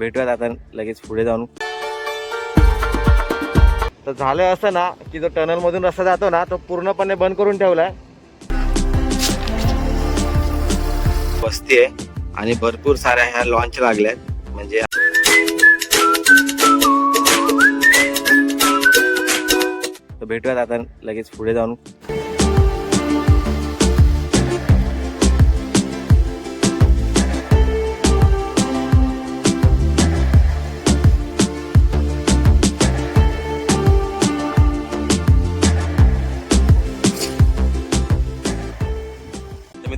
भेटूयात आता लगेच पुढे जाऊन. तर झालं असं ना की जो टनल मधून रस्ता जातो ना तो पूर्णपणे बंद करून ठेवलाय. वस्ती आहे आणि भरपूर साऱ्या ह्या लॉन्च लागल्यात. म्हणजे तर भेटूयात आता लगेच पुढे जाऊन.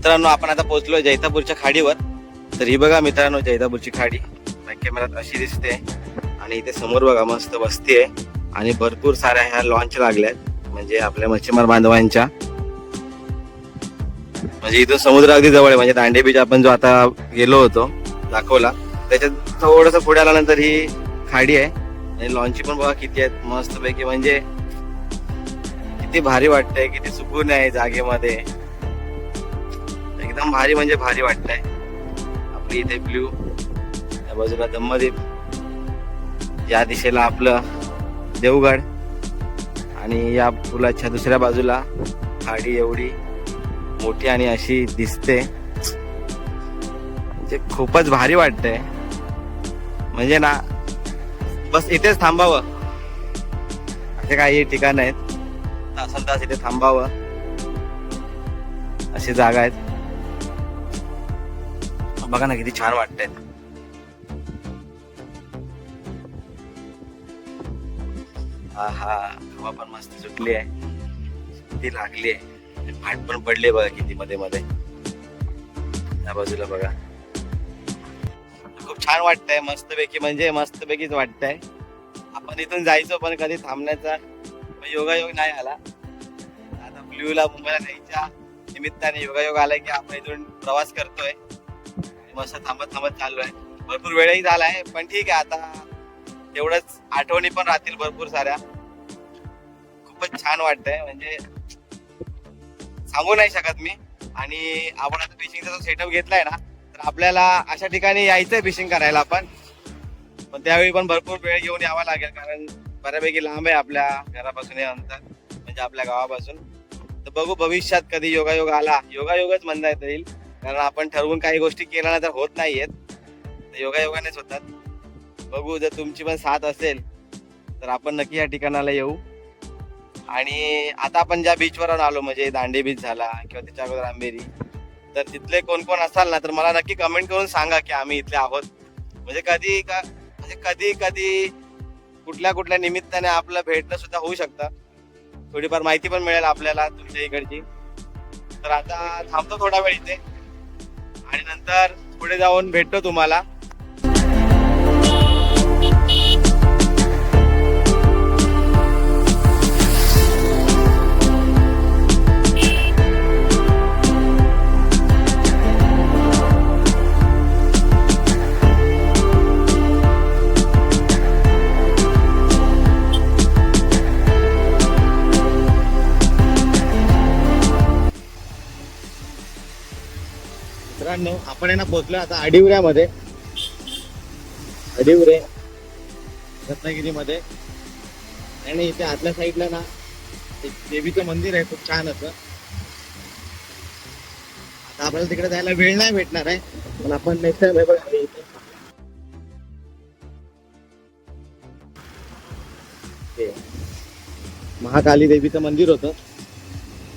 मित्रांनो आपण आता पोहोचलो जैतापूरच्या खाडीवर. तर ही बघा मित्रांनो जैतापूरची खाडी. कॅमेरात अशी दिसते. आणि इथे समोर बघा मस्त वस्ती आहे. आणि भरपूर साऱ्या ह्या लॉन्च लागल्यात. म्हणजे आपल्या मच्छीमार बांधवांच्या. म्हणजे इथून समुद्र अगदी जवळ आहे. म्हणजे दांडे बीच आपण जो आता गेलो होतो दाखवला. त्याच्यात थोडस पुढे आल्यानंतर ही खाडी आहे. आणि लॉन्ची पण बघा किती आहेत. मस्त पैकी म्हणजे किती भारी वाटतंय किती सुकून आहे जागेमध्ये. एकदम भारी म्हणजे भारी वाटतंय. आपली इथे ब्ल्यू त्या बाजूला दम्मदीप या दिशेला आपलं देवगड. आणि या पुलाच्या दुसऱ्या बाजूला खाडी एवढी मोठी आणि अशी दिसते. म्हणजे खूपच भारी वाटतंय. म्हणजे ना बस इथेच थांबावं. असे काही ठिकाण आहेत. तासन तास इथे थांबावं. अशी जागा आहेत. बघा ना किती छान वाटतंय. हा हा हवा पण मस्त सुटली आहे ती लागली आहे फाट पण पडले बघा किती मध्ये मध्ये. त्या बाजूला बघा. खूप छान वाटतंय मस्त पैकी म्हणजे मस्त पैकीच वाटतंय. आपण इथून जायचो पण कधी थांबण्याचा योगायोग नाही आला. आता ब्ल्यूला मुंबईला जायच्या निमित्ताने योगायोग आलाय की आपण इथून प्रवास करतोय. मस्त थांबत थांबत चाललोय. भरपूर वेळही झालाय पण ठीक आहे आता. तेवढंच आठवणी पण राहतील भरपूर साऱ्या. खूपच छान वाटतंय म्हणजे सांगू नाही शकत मी. आणि आपण आता फिशिंगचा जो सेटअप घेतलाय ना तर आपल्याला अशा ठिकाणी यायचंय फिशिंग करायला आपण पण त्यावेळी पण भरपूर वेळ घेऊन यावा लागेल कारण बऱ्यापैकी लांब आहे आपल्या घरापासून हे अंतर म्हणजे आपल्या गावापासून. तर बघू भविष्यात कधी योगायोग आला. योगायोगच म्हणता येईल. कारण आपण ठरवून काही गोष्टी केल्या ना तर होत नाहीयेत. तर योगायोगानेच होतात. बघू जर तुमची पण साथ असेल तर आपण नक्की या ठिकाणाला येऊ. आणि आता आपण ज्या बीचवर आलो म्हणजे दांडे बीच झाला किंवा त्याच्या अगोदर आंबेरी तर तिथले कोण कोण असाल ना तर मला नक्की कमेंट करून सांगा की आम्ही इथले आहोत. म्हणजे कधी का म्हणजे कधी कधी कुठल्या कुठल्या निमित्ताने आपलं भेटणं सुद्धा होऊ शकतं. थोडीफार माहिती पण मिळेल आपल्याला तुमच्या इकडची. तर आता थांबतो थोडा वेळ इथे. आणि नंतर पुढे जाऊन भेटतो तुम्हाला. मित्रांनो आपण यांना पोहोचलो आता अडिवऱ्यामध्ये अडिवरे रत्नागिरीमध्ये. आणि इथे आतल्या साईडला ना एक देवीचं मंदिर आहे खूप छान असं. आता आपल्याला तिकडे जायला वेळ नाही भेटणार आहे पण आपण नेक्स्ट टाइम बघा महाकाली देवीचं मंदिर होतं.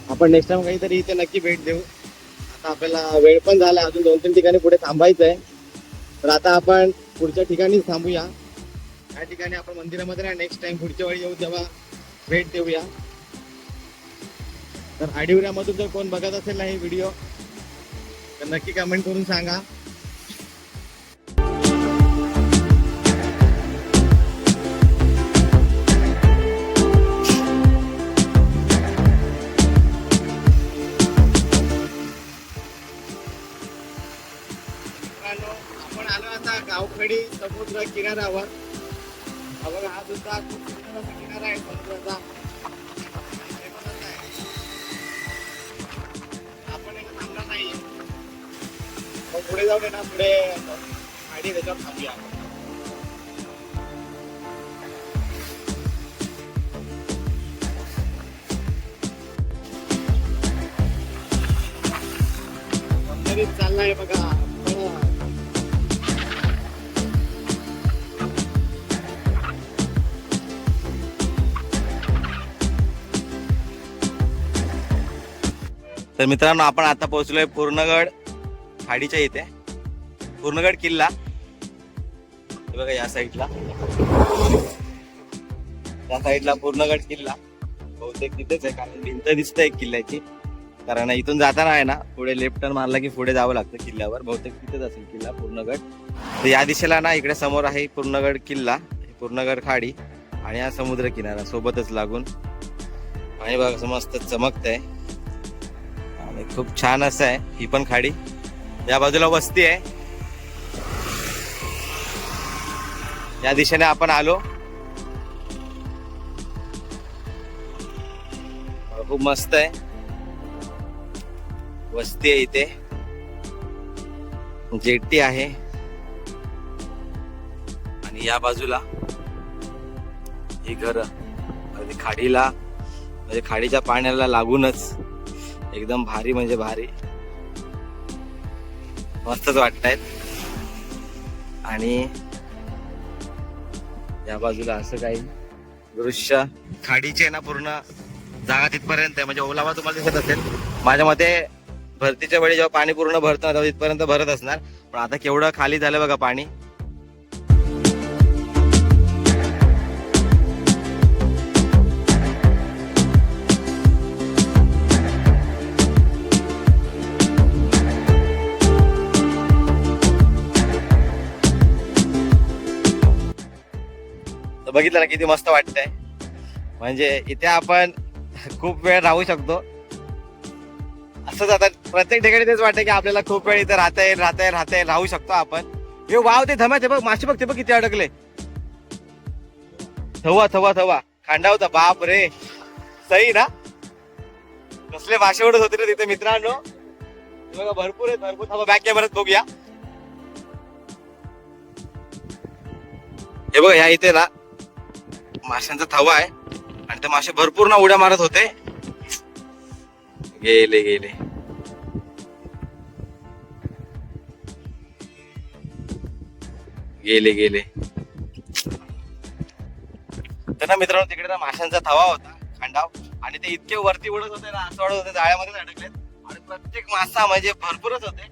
आपण नेक्स्ट टाइम काहीतरी इथे नक्की भेट देऊ. आपल्याला वेळ पण झाला अजून दोन तीन ठिकाणी पुढे थांबायचं आहे तर आता आपण पुढच्या ठिकाणी थांबूया. या ठिकाणी आपण मंदिरामध्ये ना नेक्स्ट टाइम पुढच्या वेळी येऊ तेव्हा भेट देऊया. तर आडिवऱ्यामधून जर कोण बघत असेल ना हे व्हिडिओ तर नक्की कमेंट करून सांगा. समुद्र किनाऱ्यावर. बघा हा सुद्धा खूप सुंदर असा किनारा आहे समुद्राचा आपण एक थांबला नाही. मग पुढे जाऊन ना पुढे आयडी त्याच्यावर थांबूया. आपण चाललाय बघा. तर मित्रांनो आपण आता पोहोचलोय पूर्णगड खाडीच्या इथे. पूर्णगड किल्ला. बघा या साईडला. या साईडला पूर्णगड किल्ला. बहुतेक तिथेच आहे कारण भिंत दिसत आहे किल्ल्याची. कारण इथून जाताना आहे ना पुढे लेफ्ट टर्न मारला की पुढे जावं लागतं किल्ल्यावर. बहुतेक तिथेच असेल किल्ला पूर्णगड. तर या दिशेला ना इकडे समोर आहे पूर्णगड किल्ला पूर्णगड खाडी आणि हा समुद्र किनारा सोबतच लागून. आणि बघा मस्त चमकत आहे खूप छान असं आहे. ही पण खाडी. या बाजूला वस्ती आहे. या दिशेने आपण आलो. खूप मस्त आहे. वस्ती आहे इथे. जेटी आहे. आणि या बाजूला ही घर खाडीला म्हणजे खाडीच्या पाण्याला लागूनच एकदम भारी म्हणजे भारी. मस्तच वाटतायत आणि या बाजूला असं काही दृश्य खाडीचे ना पूर्ण जागा तिथपर्यंत आहे. म्हणजे ओलावा तुम्हाला दिसत असेल. माझ्या मते भरतीच्या वेळी जेव्हा पाणी पूर्ण भरतं तेव्हा तिथपर्यंत भरत असणार. पण आता केवढं खाली झालं बघा पाणी. बघितलं ना किती मस्त वाटतंय. म्हणजे इथे आपण खूप वेळ राहू शकतो. असंच आता प्रत्येक ठिकाणी तेच वाटतं की आपल्याला खूप वेळ इथे राहता येईल राहता येईल राहता येईल राहू शकतो आपण. हे वाव ते धमायचे बघ मासे बघ ते बघ किती अडकले. थवा थवा थवा. खांडा होता बाप रे. सही ना? कसले मासे उडत होते रे तिथे मित्रांनो. बघा भरपूर आहेत भरपूर. थांबा बॅक कॅमेरात बघूया. हे बघ ह्या इथे ना माशांचा थवा आहे. आणि ते मासे भरपूर ना उड्या मारत होते. गेले गेले. गेले गेले. तर ना मित्रांनो तिकडे ना माशांचा थवा होता खांडाव. आणि ते इतके वरती उडत होते ना असं वाढत होते जाळ्यामध्ये अडकलेत. आणि प्रत्येक मासा म्हणजे भरपूरच होते.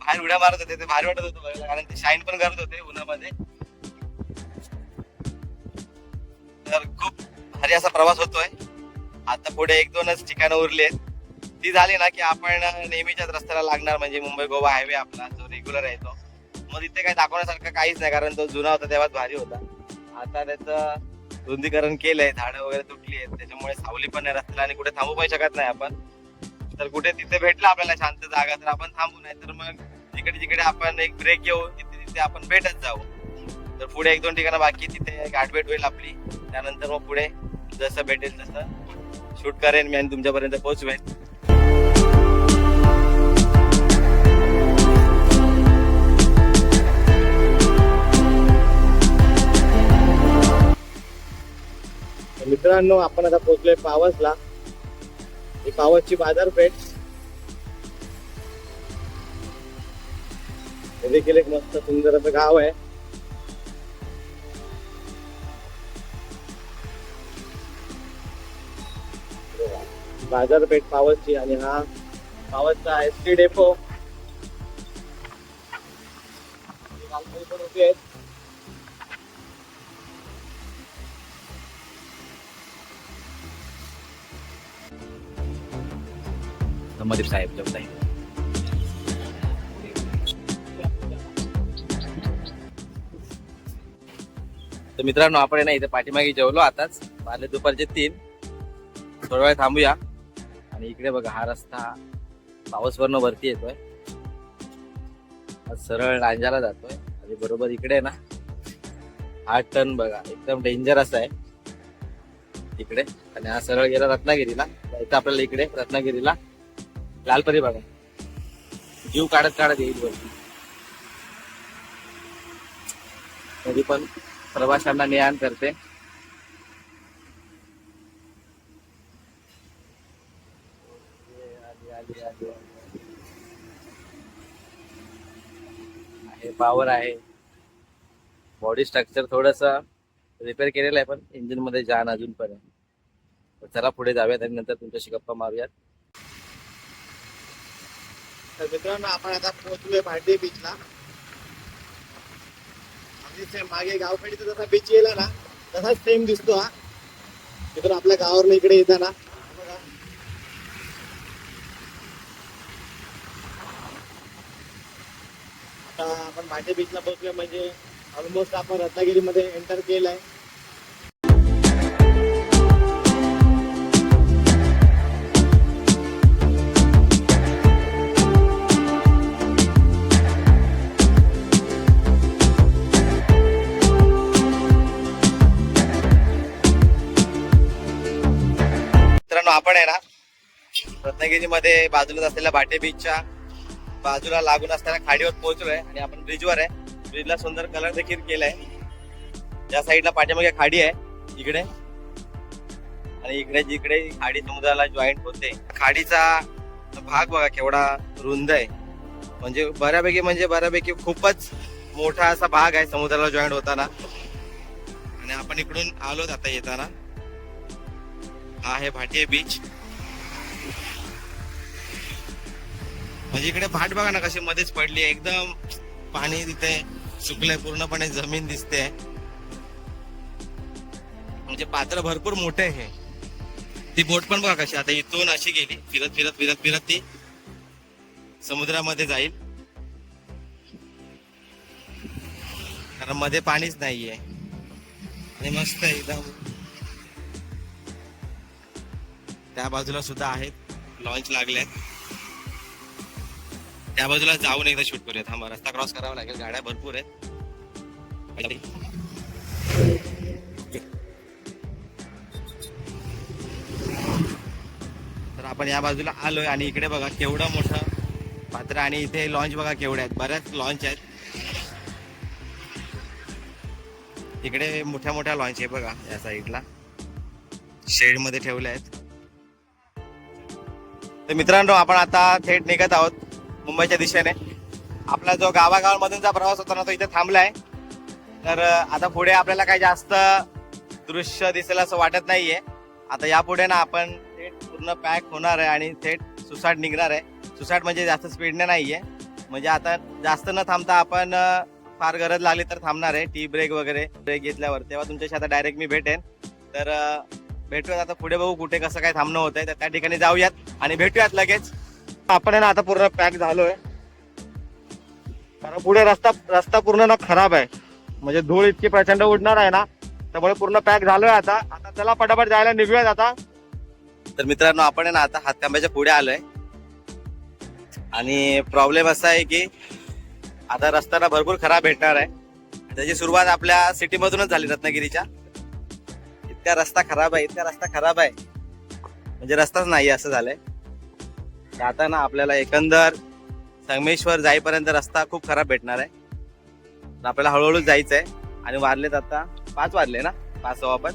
बाहेर उड्या मारत होते ते भारी वाटत होतं बघायला कारण ते शाईन पण करत होते उन्हामध्ये. तर खूप भारी असा प्रवास होतोय. आता पुढे एक दोनच ठिकाणं उरली आहेत. ती झाली ना की आपण नेहमीच्याच रस्त्याला लागणार म्हणजे मुंबई गोवा हायवे आपला जो रेग्युलर आहे तो. मग तिथे काही दाखवण्यासारखं काहीच नाही कारण तो जुना होता तेव्हाच भारी होता. आता त्याचं रुंदीकरण केलंय झाडं वगैरे तुटली आहेत त्याच्यामुळे सावली पण नाही रस्त्याला आणि कुठे थांबू पण शकत नाही आपण. तर कुठे तिथे भेटला आपल्याला शांत जागा तर आपण थांबू नाही तर मग जिकडे जिकडे आपण एक ब्रेक घेऊ तिथे तिथे आपण भेटत जाऊ. तर पुढे एक दोन ठिकाणं बाकी तिथे गाठभेट होईल आपली. त्यानंतर मग पुढे जसं भेटेल तसं शूट करेन मी आणि तुमच्यापर्यंत पोहोचवेन. मित्रांनो आपण आता पोहोचलोय पावसला. ही पावसची बाजारपेठ. हे देखील एक मस्त सुंदर असं गाव आहे. बाजारपेठ पावसची आणि हा पावसचा एस टी डेपो पण आहेत साहेब जेवत आहे तर मित्रांनो आपण आहे ना इथे पाठीमागे जेवलो आताच. वाजले दुपारचे तीन. थोडा वेळ थांबूया. आणि इकडे बघा हा रस्ता पावसवरनं वरती येतोय. सरळ लांजाला जातोय. आणि बरोबर इकडे ना हा टर्न बघा एकदम डेंजरस आहे. इकडे. आणि हा सरळ गेला रत्नागिरीला. जायचं आपल्याला इकडे रत्नागिरीला. लालपरी बघा जीव काढत काढत येईल वरती. तरी पण प्रवाशांना ने करते आली, आली, आली, आली. हे पॉवर आहे. बॉडी स्ट्रक्चर थोडस रिपेअर केलेलं आहे पण इंजिनमध्ये जान अजून पण आहे चला पुढे जाऊयात आणि नंतर तुमच्याशी गप्पा मारूयात. तर मित्रांनो आपण आता पोहोचलोय भांडे बीचला. मागे गावखेडीचा जसा बीच येला ना तसाच सेम दिसतो हा. मित्र आपल्या गावावर इकडे येताना बघा. आता आपण भांडे बीचला पोहोचलोय म्हणजे ऑलमोस्ट आपण रत्नागिरीमध्ये एंटर केलाय. मित्रांनो आपण आहे ना रत्नागिरीमध्ये बाजूलाच असलेल्या भाटे बीचच्या बाजूला लागून असताना खाडीवर पोहोचलोय आणि आपण ब्रिजवर आहे. ब्रिजला सुंदर कलर देखील केलाय. त्या साईडला पाठीमागे खाडी आहे. इकडे. आणि इकडे जिकडे खाडी समुद्राला जॉईंट होते. खाडीचा भाग बघा केवढा रुंद आहे. म्हणजे बऱ्यापैकी म्हणजे बऱ्यापैकी खूपच मोठा असा भाग आहे समुद्राला जॉईंट होताना. आणि आपण इकडून आलोत आता येताना. हा आहे भाटिये बीच म्हणजे इकडे भाट बघा ना कशी मध्येच पडली एकदम पाणी तिथे सुकलंय पूर्णपणे जमीन दिसते. म्हणजे पात्र भरपूर मोठे आहे. ती बोट पण बघा कशी आता इथून अशी गेली. फिरत फिरत फिरत फिरत ती समुद्रामध्ये जाईल. कारण मध्ये पाणीच नाहीये. आणि मस्त आहे एकदम. त्या बाजूला सुद्धा आहेत. लॉन्च लागल्यात त्या बाजूला जाऊन एकदा शूट करूयात. हा रस्ता क्रॉस करावा लागेल. गाड्या भरपूर आहेत. तर आपण या बाजूला आलोय आणि इकडे बघा केवढं मोठं पात्र आणि इथे लॉन्च बघा केवढे आहेत. बऱ्याच लॉन्च आहेत. इकडे मोठ्या मोठ्या लॉन्च आहे बघा या साईडला शेडमध्ये ठेवल्या आहेत. तर मित्रांनो आपण आता थेट निघत आहोत. मुंबईच्या दिशेने. आपला जो गावागावांमधूनचा प्रवास होता ना तो इथे थांबलाय. तर आता पुढे आपल्याला काही जास्त दृश्य दिसेल असं वाटत नाहीये. आता यापुढे ना आपण थेट पूर्ण पॅक होणार आहे आणि थेट सुसाट निघणार आहे. सुसाट म्हणजे जास्त स्पीडने नाहीये. म्हणजे आता जास्त न थांबता आपण फार गरज लागली तर थांबणार आहे. टी ब्रेक वगैरे ब्रेक घेतल्यावर. तेव्हा तुमच्याशी आता डायरेक्ट मी भेटेन. तर भेटूयात. आता पुढे बघू कुठे कसं काय थांबणं होतंय. तर त्या ठिकाणी जाऊयात आणि भेटूयात लगेच. आपण आहे ना आता पूर्ण पॅक झालोय. कारण पुढे रस्ता रस्ता पूर्ण ना खराब आहे. म्हणजे धूळ इतकी प्रचंड उडणार आहे ना त्यामुळे पूर्ण पॅक झालोय आता. आता चला पटापट जायला निघूयात आता. तर मित्रांनो आपण आहे ना आता हातकांब्याच्या पुढे आलोय. आणि प्रॉब्लेम असा आहे की आता रस्ता ना भरपूर खराब भेटणार आहे. त्याची सुरुवात आपल्या सिटी मधूनच झाली रत्नागिरीच्या. इतका रस्ता खराब आहे इतका रस्ता खराब आहे. म्हणजे रस्ताच नाही असं झालंय. तर आता ना आपल्याला एकंदर संगमेश्वर जाईपर्यंत रस्ता खूप खराब भेटणार आहे. तर आपल्याला हळूहळू आहे आणि वारलेत आता पाच वाजले ना? पाच सव्वा पाच.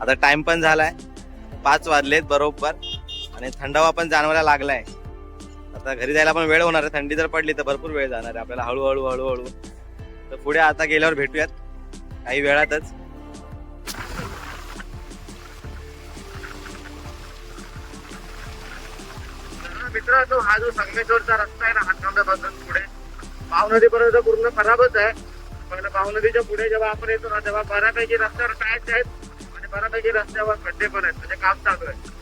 आता टाइम पण झालाय. पाच वाजलेत बरोबर. आणि थंडावा पण जाणवायला लागलाय. आता घरी जायला पण वेळ होणार आहे. थंडी जर पडली तर भरपूर वेळ जाणार आहे. आपल्याला हळूहळू हळूहळू. तर पुढे आता गेल्यावर भेटूयात. काही वेळातच. मित्रांनो हा जो संगमेश्वरचा रस्ता आहे ना हातकंब्यापासून पुढे. भाव नदीपर्यंत पूर्ण खराबच आहे. पण भाव नदीच्या पुढे जेव्हा आपण येतो ना तेव्हा बऱ्यापैकी रस्त्यावर पॅच आहेत आणि बऱ्यापैकी रस्त्यावर खड्डे पण आहेत. म्हणजे काम चालू आहे.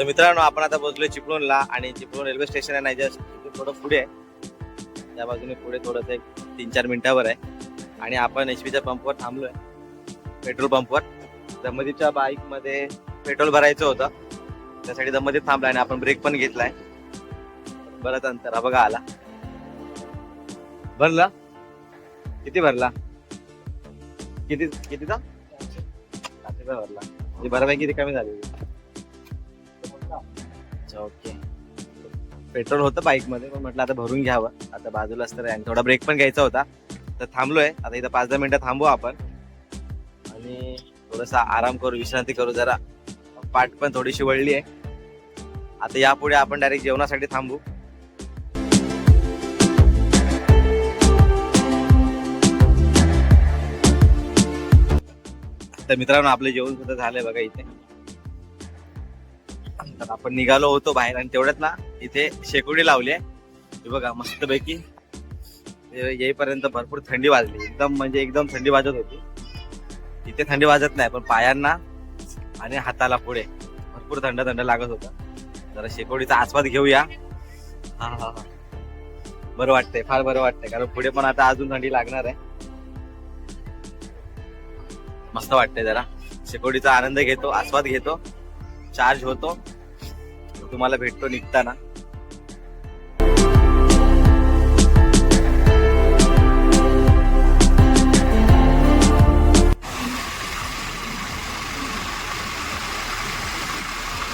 तर मित्रांनो आपण आता पोहोचलोय चिपळूणला आणि चिपळूण रेल्वे स्टेशन आहे नाही जस्ट तिथून थोडं पुढे आहे. त्या बाजूने पुढे थोडंसं एक तीन चार मिनिटावर आहे. आणि आपण एच पीच्या पंपवर थांबलोय पेट्रोल पंपवर. दमदीच्या बाईकमध्ये पेट्रोल भरायचं होतं. त्यासाठी दमदीत थांबला आणि आपण ब्रेक पण घेतलाय. बरंच अंतर हा बघा आला. भरला? किती भरला? किती कितीचा? सातशे भरला. म्हणजे बऱ्यापैकी कमी झाली अच्छा ओके पेट्रोल होतं बाईकमध्ये पण म्हटलं आता भरून घ्यावं. आता बाजूलाच तर आहे. आणि थोडा ब्रेक पण घ्यायचा होता. तर थांबलोय. आता इथं पाच दहा मिनिटं थांबू आपण. आणि थोडासा आराम करू विश्रांती करू. जरा पाठ पण थोडीशी वळली आहे. आता यापुढे आपण डायरेक्ट जेवणासाठी थांबू. तर मित्रांनो आपलं जेवण सुद्धा झालंय बघा इथे. तर आपण निघालो होतो बाहेर आणि तेवढ्यात ना इथे शेकोडी लावली आहे. बघा मस्तपैकी येईपर्यंत भरपूर थंडी वाजली. एकदम म्हणजे एकदम थंडी वाजत होती. इथे थंडी वाजत नाही पण पायांना आणि हाताला पुढे भरपूर थंड थंड लागत होता. जरा शेकोडीचा आस्वाद घेऊया. हा हा हा. बरं वाटतंय फार बरं वाटतंय कारण पुढे पण आता अजून थंडी लागणार आहे. मस्त वाटतंय जरा. शेकोडीचा आनंद घेतो आस्वाद घेतो चार्ज होतो. तुम्हाला भेटतो निघताना.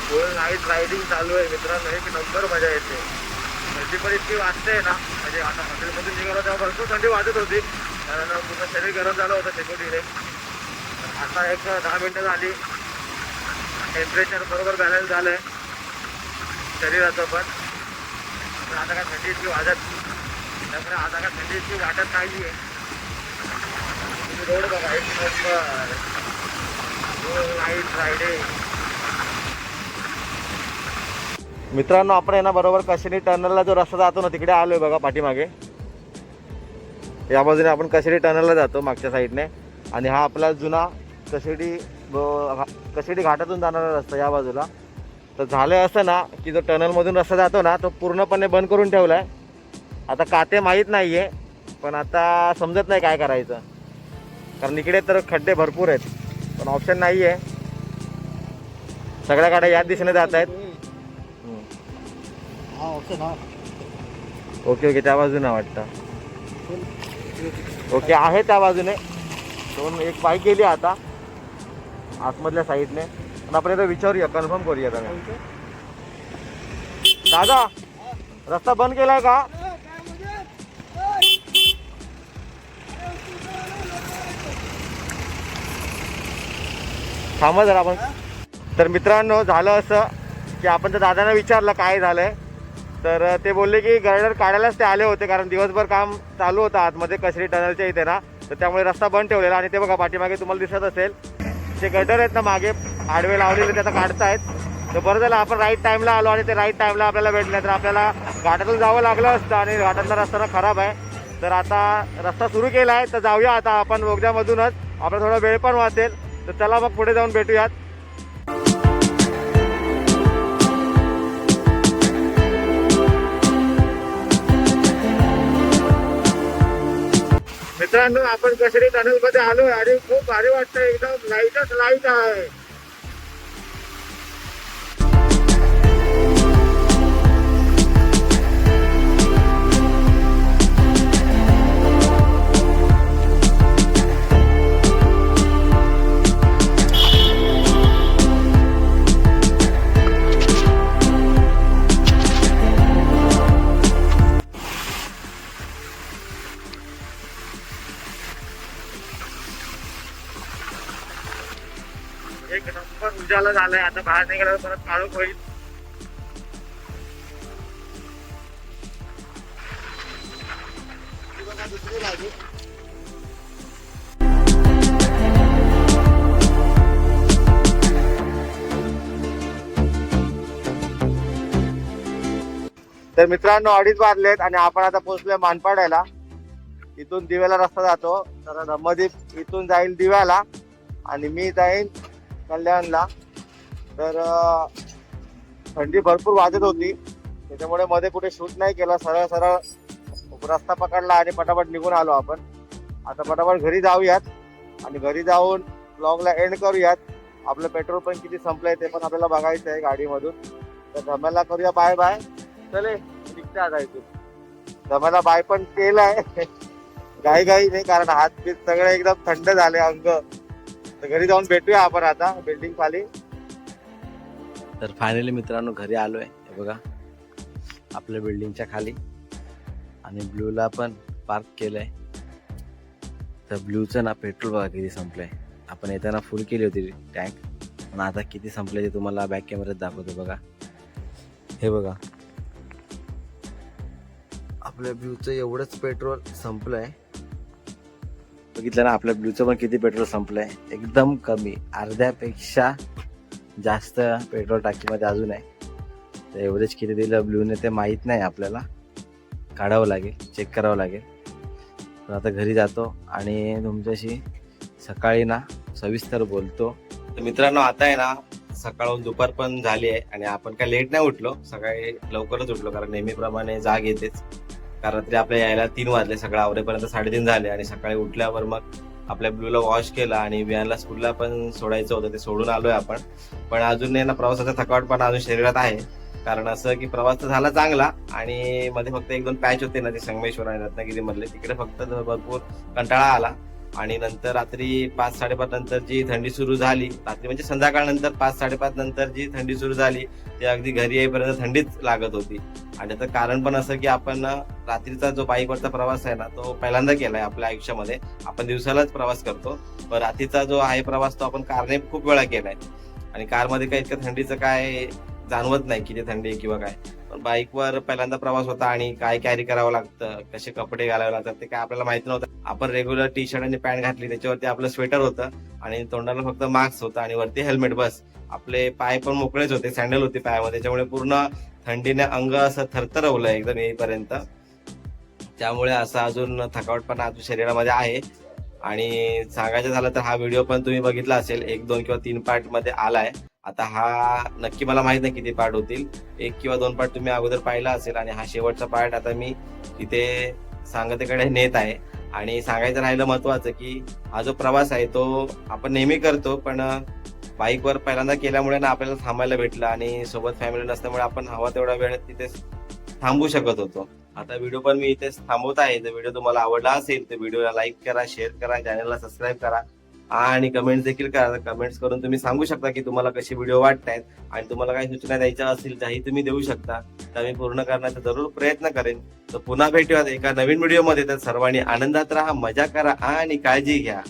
फुल नाईट रायडिंग चालू आहे मित्रांनो एक नंबर मजा येते. थंडी पण इतकी वाजते ना. म्हणजे आता हॉटेलमधून निघालो तेव्हा भरपूर थंडी वाजत होती. कारण पूर्ण शरीर गरम झालं होतं शेकोटीने. आता एक दहा मिनिटं झाली. टेम्परेचर बरोबर बॅलन्स झालं आहे शरीराचं पण. आता काय थंडी इतकी वाजत त्यामुळे आता काय थंडी इतकी वाटत नाही आहे. रोड बघा एक नंबर. मित्रांनो आपण आहे ना बरोबर कशेरी टनलला जो रस्ता जातो ना तिकडे आलोय बघा पाठीमागे. या बाजूने आपण कशेरी टनलला जातो मागच्या साईडने. आणि हा आपला जुना कशेडी ब- कशेडी घाटातून जाणारा रस्ता या बाजूला. तर झालं असं ना की जो टनलमधून रस्ता जातो ना तो पूर्णपणे बंद करून ठेवलाय. आता काते माहीत नाही आहे पण आता समजत नाही काय करायचं. कारण इकडे तर खड्डे भरपूर आहेत पण ऑप्शन नाही आहे सगळ्या गाड्या याच दिशेने जात आहेत. ओके ओके त्या बाजूने वाटतं. ओके आहे त्या बाजूने. दोन एक बाईक गेली आता आतमधल्या साईडने. आपण एकदा विचारूया कन्फर्म करूया त्याने दादा रस्ता बंद केलाय का? थांबा जरा आपण. तर मित्रांनो झालं असं की आपण त्या दादांना विचारलं काय झालंय. तर ते बोलले की गर्डर काढायलाच ते आले होते कारण दिवसभर काम चालू होतं आतमध्ये कचरी टनलच्या इथे ना. तर त्यामुळे रस्ता बंद ठेवलेला आणि ते बघा पाठीमागे तुम्हाला दिसत असेल. जे गटर आहेत ना मागे आडवे लावलेले ते आता काढतायत. तर बरं झालं आपण राईट टाईमला आलो आणि ते राईट टाईमला आपल्याला भेटले. तर आपल्याला घाटातून जावं लागलं असतं आणि घाटातला रस्ता ना खराब आहे. तर आता रस्ता सुरू केला आहे तर जाऊया आता आपण बोगद्यामधूनच आपला थोडा वेळ पण वाचेल. तर चला मग पुढे जाऊन भेटूयात. मित्रांनो आपण कसरीत टनलमध्ये आलोय आणि खूप भारी वाटतंय. एकदम लाईटच लाइट आहे. झालं झालंय आता बाहेर निघाल्यावर परत काळोख होईल. दुसरी बाजू. तर मित्रांनो अडीच वाजलेत आणि आपण आता पोहोचलोय मानपाड्याला. इथून दिव्याला रस्ता जातो. तर धम्मदीप इथून जाईल दिव्याला आणि मी जाईन कल्याणला. तर थंडी भरपूर वाजत होती. त्याच्यामुळे मध्ये कुठे शूट नाही केला. सरळ सरळ रस्ता पकडला आणि पटापट निघून आलो आपण. आता पटापट घरी जाऊयात आणि घरी जाऊन ब्लॉगला एंड करूयात. आपलं पेट्रोल पण किती संपलंय ते पण आपल्याला बघायचं आहे गाडीमधून. तर धम्याला करूया बाय बाय चले निघते आता इथून. धम्याला बाय पण केलाय. काही काही नाही कारण हात बीत सगळे एकदम थंड झाले अंग. तर घरी जाऊन भेटूया आपण आता बिल्डिंग खाली. तर फायनली मित्रांनो घरी आलोय. हे बघा आपल्या बिल्डिंगच्या खाली. आणि ब्ल्यूला पण पार्क केलंय. तर ब्ल्यूचं ना पेट्रोल बघा किती संपलंय. आपण येताना फुल केली होती टँक पण आता किती संपले ते तुम्हाला बॅक कॅमेऱ्यात दाखवतो बघा. हे बघा. आपल्या ब्ल्यूचं एवढंच पेट्रोल संपलंय. बघितलं ना आपल्या ब्ल्यूचं पण किती पेट्रोल संपलंय. एकदम कमी अर्ध्यापेक्षा जास्त पेट्रोल टाकीमध्ये अजून आहे. तर एवरेज किती दिलं ब्ल्यूने ते माहीत नाही आपल्याला. काढावं लागेल चेक करावं लागेल. तर आता घरी जातो आणि तुमच्याशी सकाळी ना सविस्तर बोलतो. तर मित्रांनो आता आहे ना सकाळून दुपार पण झाली आहे आणि आपण काय लेट नाही उठलो. सकाळी लवकरच उठलो कारण नेहमीप्रमाणे जाग येतेच. कारण रात्री आपल्या यायला तीन वाजले सगळं आवरेपर्यंत साडेतीन झाले आणि सकाळी उठल्यावर मग आपल्या ब्लूला वॉश केला आणि विहानला स्कूलला पण सोडायचं होतं ते सोडून आलोय आपण. पण अजून ना प्रवासाचा थकावट पण अजून शरीरात आहे. कारण असं की प्रवास तर झाला चांगला आणि मध्ये फक्त एक दोन पॅच होते ना ते संगमेश्वर आणि रत्नागिरीमधले तिकडे फक्त भरपूर कंटाळा आला. आणि नंतर रात्री पाच साडेपाच नंतर जी थंडी सुरू झाली रात्री म्हणजे संध्याकाळनंतर पाच साडेपाच नंतर जी थंडी सुरू झाली ती अगदी घरी येईपर्यंत थंडीच लागत होती. आणि त्याचं कारण पण असं की आपण रात्रीचा जो बाईकवरचा प्रवास आहे ना तो पहिल्यांदा केलाय आपल्या आयुष्यामध्ये. आपण दिवसालाच प्रवास करतो. पण रात्रीचा जो आहे प्रवास तो आपण कारने खूप वेळा केलाय. आणि कारमध्ये काही इतकं थंडीचं काय जाणवत नाही किती थंडी आहे किंवा काय. पण बाईकवर पहिल्यांदा प्रवास होता आणि काय कॅरी करावं लागतं कसे कपडे घालावे लागतात ते काय आपल्याला माहिती नव्हतं. आपण रेग्युलर टी शर्ट आणि पॅन्ट घातली त्याच्यावरती आपलं स्वेटर होतं आणि तोंडाला फक्त मास्क होता आणि वरती हेल्मेट बस. आपले पाय पण मोकळेच होते सँडल होते पायामध्ये त्याच्यामुळे पूर्ण थंडीने अंग असं थरथरवलं एकदम येईपर्यंत. त्यामुळे असं अजून थकावटपणा अजून शरीरामध्ये आहे. आणि सांगायचं झालं तर हा व्हिडिओ पण तुम्ही बघितला असेल एक दोन किंवा तीन पार्टमध्ये आलाय. आता हा नक्की मला माहीत नाही किती पार्ट होतील. एक किंवा दोन पार्ट तुम्ही अगोदर पाहिला असेल आणि हा शेवटचा पार्ट आता मी इथे सांगतेकडे नेत आहे. आणि सांगायचं राहिलं महत्वाचं की हा जो प्रवास आहे तो आपण नेहमी करतो पण बाईकवर पहिल्यांदा केल्यामुळे ना आपल्याला थांबायला भेटलं आणि सोबत फॅमिली नसल्यामुळे आपण हवा तेवढा वेळ तिथे थांबू शकत होतो. आता व्हिडिओ पण मी इथेच थांबवत आहे. तर व्हिडिओ तुम्हाला आवडला असेल तर व्हिडिओला लाईक करा शेअर करा चॅनलला सबस्क्राईब करा. आणि कमेंट देखील करा. कमेंट्स करून तुम्ही सांगू शकता की तुम्हाला कसे व्हिडिओ वाटतायत आणि तुम्हाला काही सूचना द्यायच्या असतील त्याही तुम्ही देऊ शकता. तर मी पूर्ण करण्याचा जरूर प्रयत्न करेन. तर पुन्हा भेटूयात एका नवीन व्हिडिओमध्ये तर सर्वांनी आनंदात राहा मजा करा आणि काळजी घ्या.